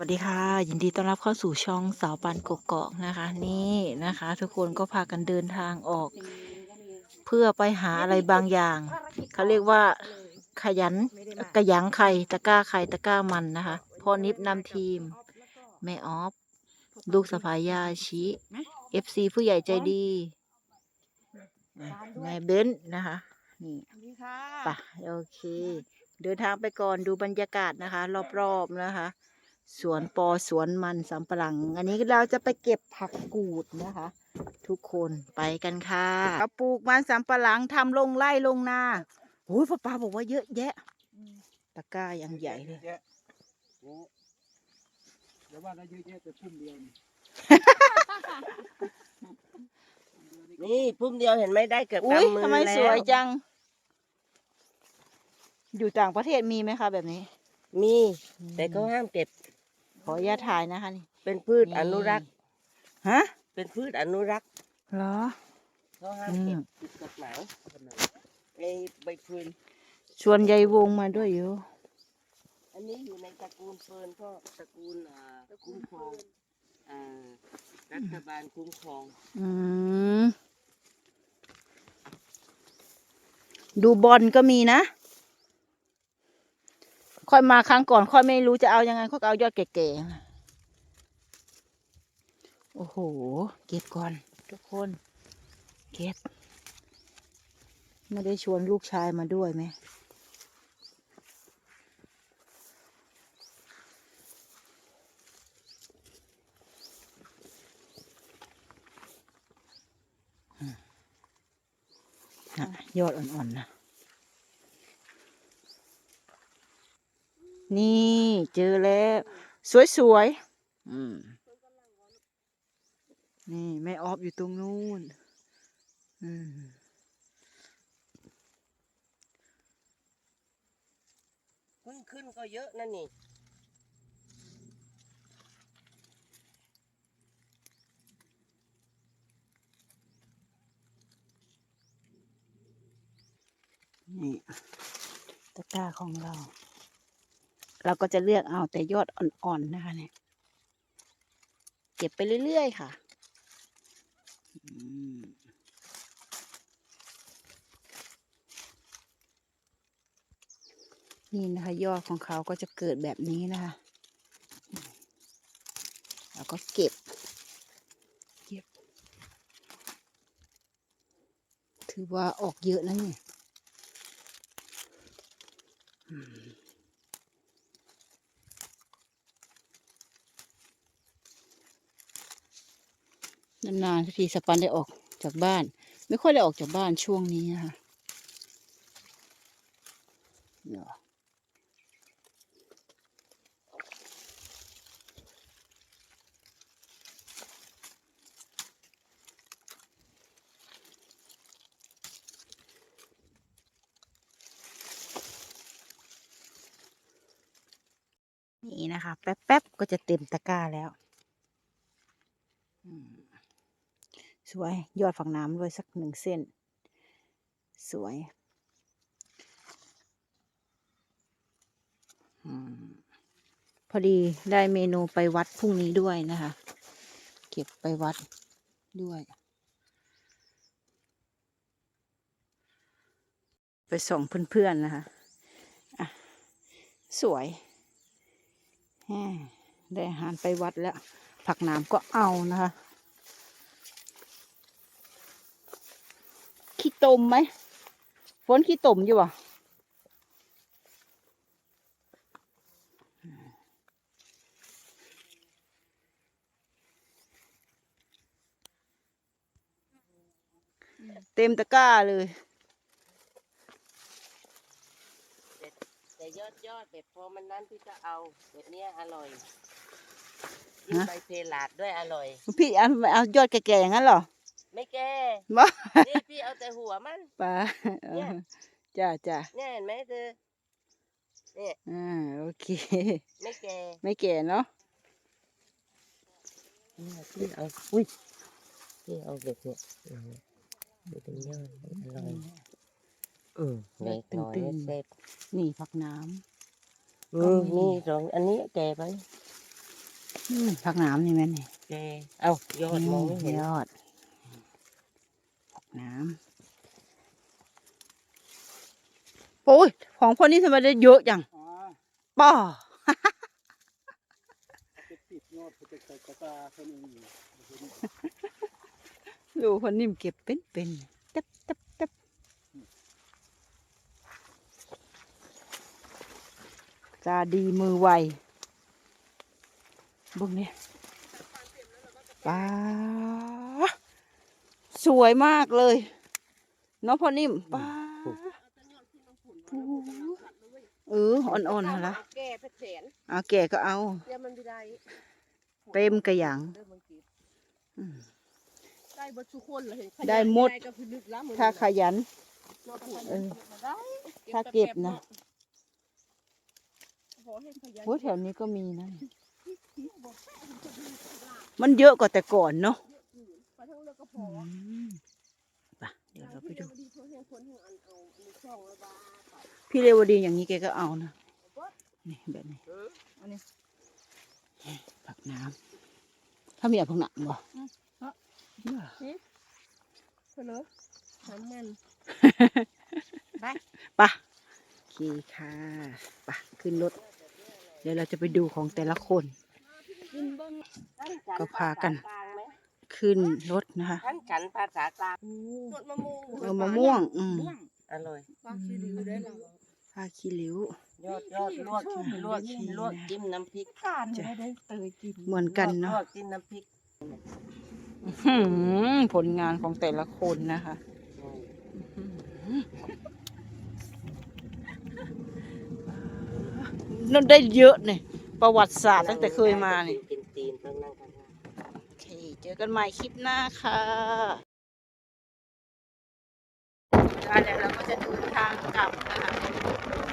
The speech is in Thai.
สวัสดีค่ะ ยินดีต้อนรับเข้าสู่ช่องสาวปันกกอกนะคะ นี่นะคะ ทุกคนก็พากันเดินทางออก เพื่อไปหาอะไรบางอย่าง เขาเรียกว่าขยันกระหยังไข่ตะกร้าไข่ตะกร้ามันนะคะพ่อนิบนำทีม แม่ออฟ ลูกสะพายยาชิเอฟซีผู้ใหญ่ใจดี แม่เบ้นนะคะ นี่สวัสดีค่ะไปโอเค เดินทางไปก่อนดูบรรยากาศนะคะ รอบๆนะคะ สวนปอสวนมันสำปะหลัง อันนี้เราจะไปเก็บผักกูดนะคะ ทุกคนไปกันค่ะเราปลูกมันสำปะหลังทำลงไร่ลงนาโอ้ยพ่อป้าบอกว่าเยอะแยะตะกร้ายังใหญ่เลยเยอะโอ้เดี๋ยวว่าได้เยอะแยะแต่พุ่มเดียวนี่นี่พุ่มเดียวเห็นไหมได้เกือบอุ้ยกำมือทำไมแล้วสวยจัง อยู่ต่างประเทศมีไหมคะแบบนี้ มี แต่เขาห้ามเก็บข ออนุญาตถ่ายนะคะนี่ เป็นพืชอนุรักษ์ ฮะเป็นพืชอนุรักษ์เหรอ เขาห้ามเก็บผิดกฎหมายไอ้ใบพืนชวนยายวงมาด้วยอยู่ อันนี้อยู่ในตระกูลเฟิร์นก็ตระกูลอ่าคุ้มครองอ่ารัฐบาลคุ้มครองอืม ดูบอลก็มีนะ ค่อยมาครั้งก่อน ค่อยไม่รู้จะเอายังไงค่อยก็เอายอดแก่ๆโอ้โห เก็บก่อน ทุกคน เก็บ ไม่ได้ชวนลูกชายมาด้วยไหมน่ะยอดอ่อนๆนะ นี่เจอแล้ว สวยๆอืมนี่แม่ออฟอยู่ตรงนู้นอืมเพิ่งขึ้นก็เยอะนั่นนี่นี่ตะกร้าของเรา เราก็จะเลือกเอาแต่ยอดอ่อนๆนะคะเนี่ย เก็บไปเรื่อยๆค่ะนี่นะคะยอดของเขาก็จะเกิดแบบนี้นะคะเราก็เก็บ เก็บ ถือว่าออกเยอะนะเนี่ย นานๆทีสปันได้ออกจากบ้าน ไม่ค่อยได้ออกจากบ้านช่วงนี้นะคะนี่นะคะ แป๊บๆ ก็จะเต็มตะกร้าแล้ว อืม สวย ยอดฝักน้ำด้วยสักหนึ่งเส้น สวยพอดีได้เมนูไปวัดพรุ่งนี้ด้วยนะคะ เก็บไปวัดด้วย ไปส่งเพื่อนๆนะคะะสวยได้อาหารไปวัดแล้ว ผักน้ำก็เอานะคะ ขี้ตมไหมฝนขี้ตมอยู่บ่เต็มตะกร้าเลยแต่ยอดยอดแบบพอมันนั้นพี่จะเอาแบบเนี้ยอร่อยกินฮะใบเพลาดด้วยอร่อย พี่เอาเอายอดแก่ๆอย่างนั้นเหรอ ไม่แก่บ่นี่พี่เอาแต่หัวมันป้าเออเนี่ยจ้าจ้าเนี่ยเห็นไหมเธอเนี่ยอ่าโอเค ไม่แก่ไม่แก่เนาะเนี่ยพี่เอาอุ้ยพี่เอาแบบเนี้ยอืมดูเป็นยอดอร่อยอืมเล็กน้อยเสร็จนี่ผักน้อืมนี่สองอันนี้แก่ไปำอืมผักหน้ำนี่แม่นี่แกเอ้ายอดมองไม่เห็นยอดผัก น้ำโอ้ย ของพวกนี้ทำไมได้เยอะจังอ่าป้อจะปิดยอดจะใส่กระตาคนอื่นดูคนนิ่มเก็บเป็นเป็นๆตับตับตับตาดีมือไวบุกเนี่ยป้า สวยมากเลยเน้องพ่อนิ่มป้าเอออ่อนๆฮะละแก่เพชรแสนเอาแก่ก็เอาเดี๋ยวมันไม่ได้เต็มกระหยังเด้อเมื่อกี้อืมได้เบดทุกคนเลยเห็นขยันได้หมดก็คือลึกแล้วมือถ้าขยันเนาะขยันเออได้ถ้าเก็บนะขอให้ขยันโอ้แถวนี้ก็มีนะ มันเยอะกว่าแต่ก่อนเนาะไป ทั้งเรือก็พอือมไปเดี๋ยวเราไปดูดีเพื่อให้คนให้อันเอาอันนี้ช่องแล้วบ้าไปพี่เรวดีอย่างนี้แกก็เอานะนี่แบบนี้อันนี้ผักน้ำถ้ามีอะไรผักน้ำบ่เพื่อเลยน้ำมันไปะโอเคค่ะไปะขึ้นรถ เดี๋ยวเราจะไปดูของแต่ละคนกินเบิ้งก็พากัน ขึ้นรถนะคะทั้งฉันภาษากลางสดมะม่วงเออมะม่วง อืมอร่อยปลาขี้ริ้วได้แล้วผ้าขี้ริ้วยอดยอดลวกลวกลวกจิ้มน้ำพริกการไม่ได้เตยกินเหมือนกันเนาะลวกจิ้มน้ำพริกอื้อหือผลงานของแต่ละคนนะคะนั่นได้เยอะเนี่ยประวัติศาสตร์ตั้งแต่เคยมาเนี่ย กินตีนต้องนั่งกันนะ โอเค เจอกันใหม่คลิปหน้าค่ะได้แล้วเราก็จะเดินทางกลับนะคะ